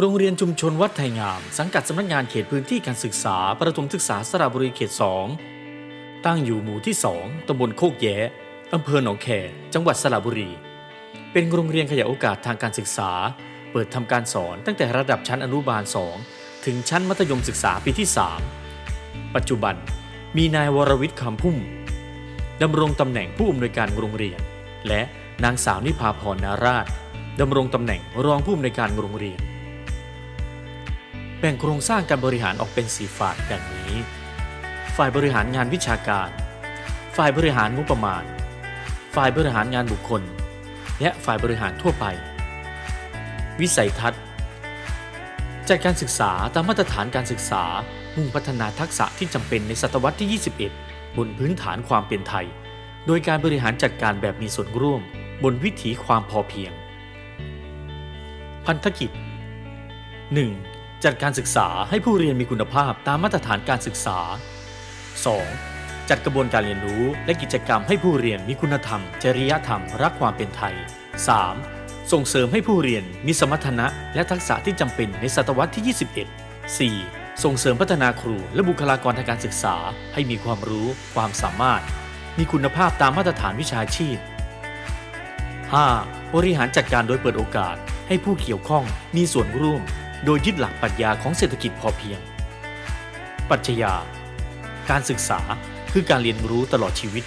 โรงเรียนชุมชนวัดไทยงาม สังกัดสำนักงานเขตพื้นที่การศึกษา ประถมศึกษาสระบุรีเขต 2 ตั้งอยู่หมู่ที่ 2 ตำบลโคกแย้อำเภอหนองแคจังหวัดสระบุรี เป็นโรงเรียนขยายโอกาสทางการศึกษา เปิดทำการสอนตั้งแต่ระดับชั้นอนุบาล 2 ถึงชั้นมัธยมศึกษาปีที่ 3 ปัจจุบันมีนายวรวิทย์คำพุ่มดำรงตำแหน่งผู้อำนวยการโรงเรียน และนางสาวนิพาพรนาราชดำรงตำแหน่งรองผู้อำนวยการโรงเรียน แบ่งโครงสร้างการบริหารออกเป็นสี่ฝ่ายดังนี้ ฝ่ายบริหารงานวิชาการ ฝ่ายบริหารงบประมาณ ฝ่ายบริหารงานบุคคล และฝ่ายบริหารทั่วไป วิสัยทัศน์ จัดการศึกษาตามมาตรฐานการศึกษา มุ่งพัฒนาทักษะที่จำเป็นในศตวรรษที่ 21 บนพื้นฐานความเป็นไทย โดยการบริหารจัดการแบบมีส่วนร่วม บนวิถีความพอเพียง พันธกิจ 1. จัดการศึกษาให้ผู้เรียนมีคุณภาพตามมาตรฐานการศึกษา 2. จัดกระบวนการเรียนรู้และกิจกรรมให้ผู้เรียนมีคุณธรรม จริยธรรม รักความเป็นไทย 3. ส่งเสริมให้ผู้เรียนมีสมรรถนะและทักษะที่จำเป็นในศตวรรษที่ 21 4. ส่งเสริมพัฒนาครูและบุคลากรทางการศึกษา ให้มีความรู้ ความสามารถ มีคุณภาพตามมาตรฐานวิชาชีพ 5. บริหารจัดการโดยเปิดโอกาสให้ผู้เกี่ยวข้องมีส่วนร่วม โดยยึดหลักปรัชญาของเศรษฐกิจพอเพียง ปรัชญา การศึกษาคือการเรียนรู้ตลอดชีวิต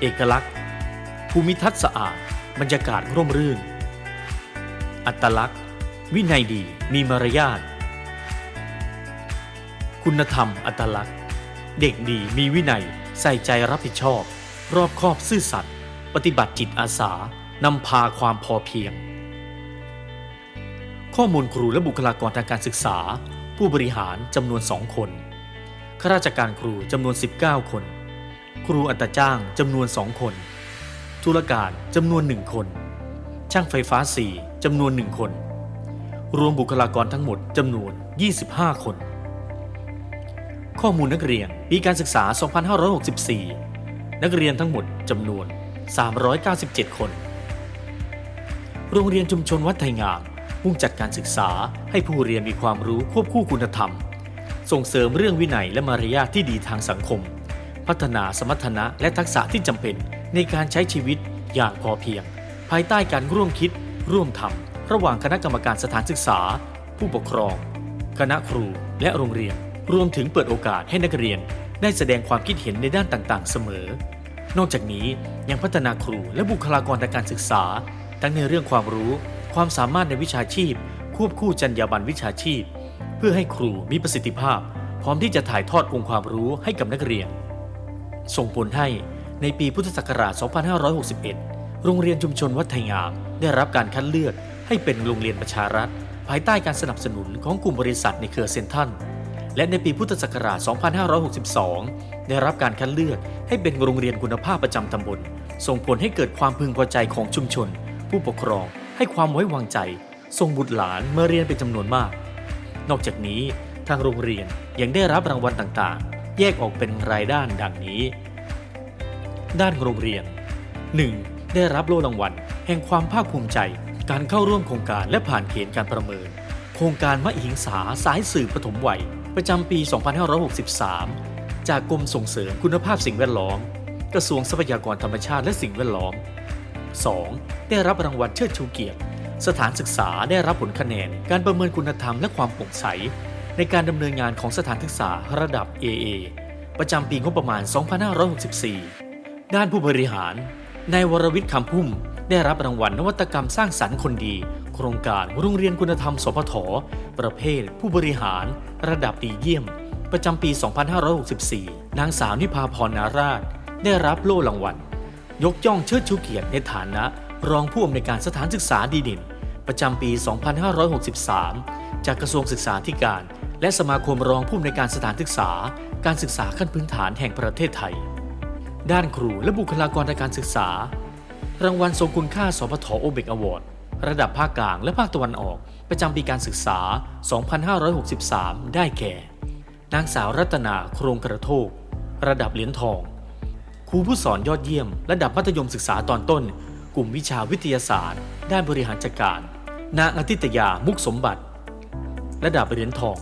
เอกลักษณ์ ภูมิทัศน์สะอาด บรรยากาศร่มรื่น อัตลักษณ์ วินัยดี มีมารยาท คุณธรรม อัตลักษณ์ เด็กดี มีวินัย ใส่ใจรับผิดชอบ รอบคอบซื่อสัตย์ ปฏิบัติจิตอาสา นำพาความพอเพียง ข้อมูลครูและบุคลากรทางการศึกษา ผู้บริหารจำนวน 2 คน ข้าราชการครูจำนวน 19 คน ครูอัตราจ้างจำนวน 2 คน ธุรการจำนวน 1 คน ช่างไฟฟ้า 4จำนวน 1 คน รวมบุคลากรทั้งหมดจำนวน 25 คน ข้อมูลนักเรียนปีการศึกษา 2564 นักเรียนทั้งหมดจำนวน 397 คน โรงเรียนชุมชนวัดไทยงาม มุ่งจัดการศึกษาให้ผู้เรียนมีความรู้ควบคู่คุณธรรม ส่งเสริมเรื่องวินัยและมารยาทที่ดีทางสังคม พัฒนาสมรรถนะและทักษะที่จำเป็นในการใช้ชีวิตอย่างพอเพียง ภายใต้การร่วมคิด ร่วมทำระหว่างคณะกรรมการสถานศึกษา ผู้ปกครอง คณะครูและโรงเรียน รวมถึงเปิดโอกาสให้นักเรียน ได้แสดงความคิดเห็นในด้านต่างๆ เสมอ นอกจากนี้ยังพัฒนาครูและบุคลากรทางการศึกษา ทั้งในเรื่องความรู้ ความสามารถในวิชาชีพ ควบคู่จรรยาบรรณวิชาชีพ เพื่อให้ครูมีประสิทธิภาพ พร้อมที่จะถ่ายทอดองค์ความรู้ให้กับนักเรียน ส่งผลให้ในปีพุทธศักราช 2561 โรงเรียนชุมชนวัดไทยงาม ได้รับการคัดเลือกให้เป็นโรงเรียนประชารัฐ ภายใต้การสนับสนุนของกลุ่มบริษัทในเครือเซนทรัลและในปีพุทธศักราช 2562 ได้รับการคัดเลือกให้เป็นโรงเรียนคุณภาพประจำตำบล ส่งผลให้เกิดความพึงพอใจของชุมชน ผู้ปกครอง ให้ความไว้วางใจส่งบุตรหลานมาเรียนเป็นจำนวนมาก นอกจากนี้ทางโรงเรียนยังได้รับรางวัลต่างๆ แยกออกเป็นรายด้านดังนี้ ด้านโรงเรียน 1. ได้รับโล่รางวัล แห่งความภาคภูมิใจ การเข้าร่วมโครงการและผ่านเกณฑ์การประเมิน โครงการมะหิงสาสายสื่อปฐมวัย ประจำปี 2563 จากกรมส่งเสริมคุณภาพสิ่งแวดล้อม กระทรวงทรัพยากรธรรมชาติและสิ่งแวดล้อม 2. ได้รับรางวัลเชิดชูเกียรติ สถานศึกษาได้รับผลคะแนน การประเมินคุณธรรมและความโปร่งใส ในการดำเนินงานของสถานศึกษาระดับ AA ประจำปีงบประมาณ 2564 ด้านผู้บริหารนายวรวิทย์คำพุ่ม ได้รับรางวัลนวัตกรรมสร้างสรรค์คนดี โครงการโรงเรียนคุณธรรม สพท ประเภท ผู้บริหาร ระดับดีเยี่ยม ประจำปี 2564 นางสาวนิพาพรนาราช ได้รับโล่รางวัล ยกย่องเชิดชูเกียรติในฐานะ รองผู้อำนวยการสถานศึกษาดีเด่นประจำปี 2563 จากกระทรวงศึกษาธิการ และสมาคมรองผู้อำนวยการสถานศึกษา การศึกษาขั้นพื้นฐานแห่งประเทศไทย ด้านครูและบุคลากรทางการศึกษา รางวัลทรงคุณค่าสพทโอเบกอวอร์ดระดับภาคกลางและภาคตะวันออก ประจำปีการศึกษา 2563 ได้แก่ นางสาวรัตนาโครงกระโทก ระดับเหรียญทอง ครูผู้สอนยอดเยี่ยม ระดับมัธยมศึกษาตอนต้น กลุ่มวิชาวิทยาศาสตร์ ด้านบริหารจัดการ นางอธิตยามุกสมบัติ ระดับเหรียญทอง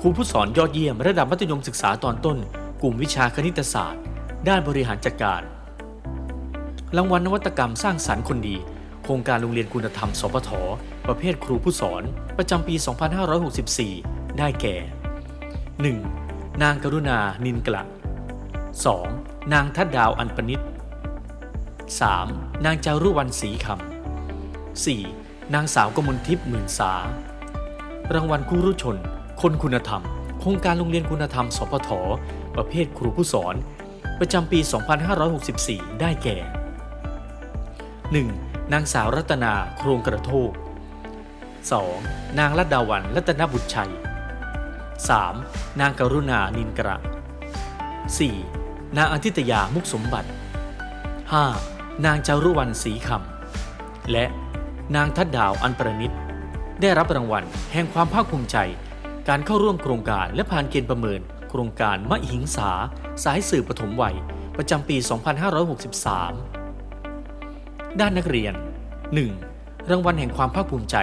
ครูผู้สอนยอดเยี่ยม ระดับมัธยมศึกษาตอนต้น กลุ่มวิชาคณิตศาสตร์ ด้านบริหารจัดการ รางวัลนวัตกรรมสร้างสรรค์คนดี โครงการโรงเรียนคุณธรรมสปทประเภทครูผู้สอน ประจำปี 2564 ได้แก่ 1. นางกรุณานินกละ 2. นางทัดดาวอันปนิษ 3. นางจารุวรรณศรีคำ 4. นางสาวกมลทิพย์หมื่นสา รางวัลครูรุชน คนคุณธรรม โครงการโรงเรียนคุณธรรม สพท ประเภทครูผู้สอน ประจำปี 2564 ได้แก่ 1. นางสาวรัตนาโครงกระโทก 2. นางลัดดาวันรัตนบุตรชัย 3. นางกรุณานินกระ 4. นางอธิตยามุกสมบัติ 5. นางจารุวรรณศรีคำ และนางทัดดาวอันประนิษได้รับรางวัลแห่งความภาคภูมิใจ การเข้าร่วมโครงการและผ่านเกณฑ์ประเมิน โครงการมหิงสา สายสื่อปฐมวัย ประจำปี 2563 ด้านนักเรียน 1. รางวัลแห่งความภาคภูมิใจ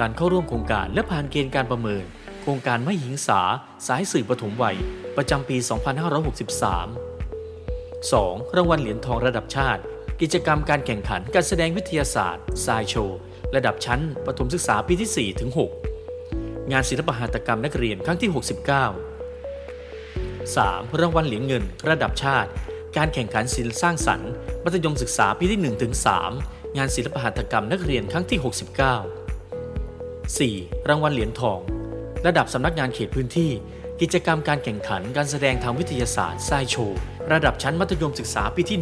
การเข้าร่วมโครงการและผ่านเกณฑ์การประเมิน โครงการมหิงสา สายสื่อปฐมวัย ประจำปี 2563 2. รางวัลเหรียญทองระดับชาติ กิจกรรมการแข่งขันการแสดงวิทยาศาสตร์สายโชว์ระดับชั้นประถมศึกษาปีที่ 4 ถึง 6 งานศิลปหัตถกรรมนักเรียนครั้งที่ 69 3. รางวัลเหรียญเงินระดับชาติ การแข่งขันศิลปสร้างสรรค์ มัธยมศึกษาปีที่ 1 ถึง 3 งานศิลปหัตถกรรมนักเรียนครั้งที่ 69 4. รางวัลเหรียญทอง ระดับสำนักงานเขตพื้นที่ กิจกรรมการแข่งขันการแสดงทางวิทยาศาสตร์ไซโชว์ระดับชั้นมัธยมศึกษาปีที่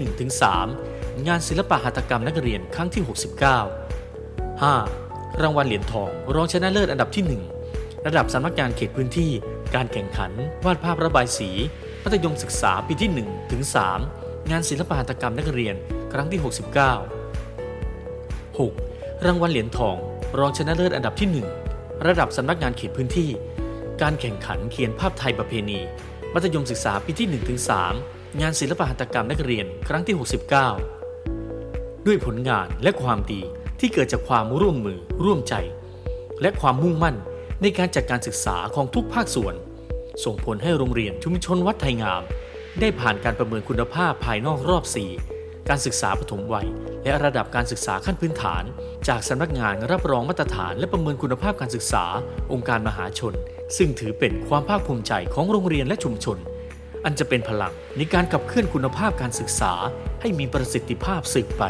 1-3 งานศิลปหัตถกรรมนักเรียนครั้งที่ 69 5. รางวัลเหรียญทอง รองชนะเลิศอันดับที่ 1 ระดับสำนักงานเขตพื้นที่ การแข่งขัน วาดภาพระบายสี มัธยมศึกษาปีที่ 1-3 งานศิลปหัตถกรรมนักเรียนครั้งที่ 69 6. รางวัลเหรียญทอง รองชนะเลิศอันดับที่ 1 ระดับสำนักงานเขตพื้นที่ การแข่งขันเขียนภาพไทยประเพณี มัธยมศึกษาปีที่1ถึง3งานศิลปหัตถกรรมนักเรียนครั้งที่ 69 ด้วยผลงานและความดีที่เกิดจากความร่วมมือร่วมใจ และความมุ่งมั่นในการจัดการศึกษาของทุกภาคส่วน ส่งผลให้โรงเรียนชุมชนวัดไทยงาม ได้ผ่านการประเมินคุณภาพภายนอกรอบ 4 การศึกษาปฐมวัย และระดับการศึกษาขั้นพื้นฐาน จากสำนักงานรับรองมาตรฐานและประเมินคุณภาพการศึกษา องค์การมหาชน ซึ่งถือเป็นความภาคภูมิใจของโรงเรียนและชุมชน อันจะเป็นพลังในการขับเคลื่อนคุณภาพการศึกษาให้มีประสิทธิภาพสืบไป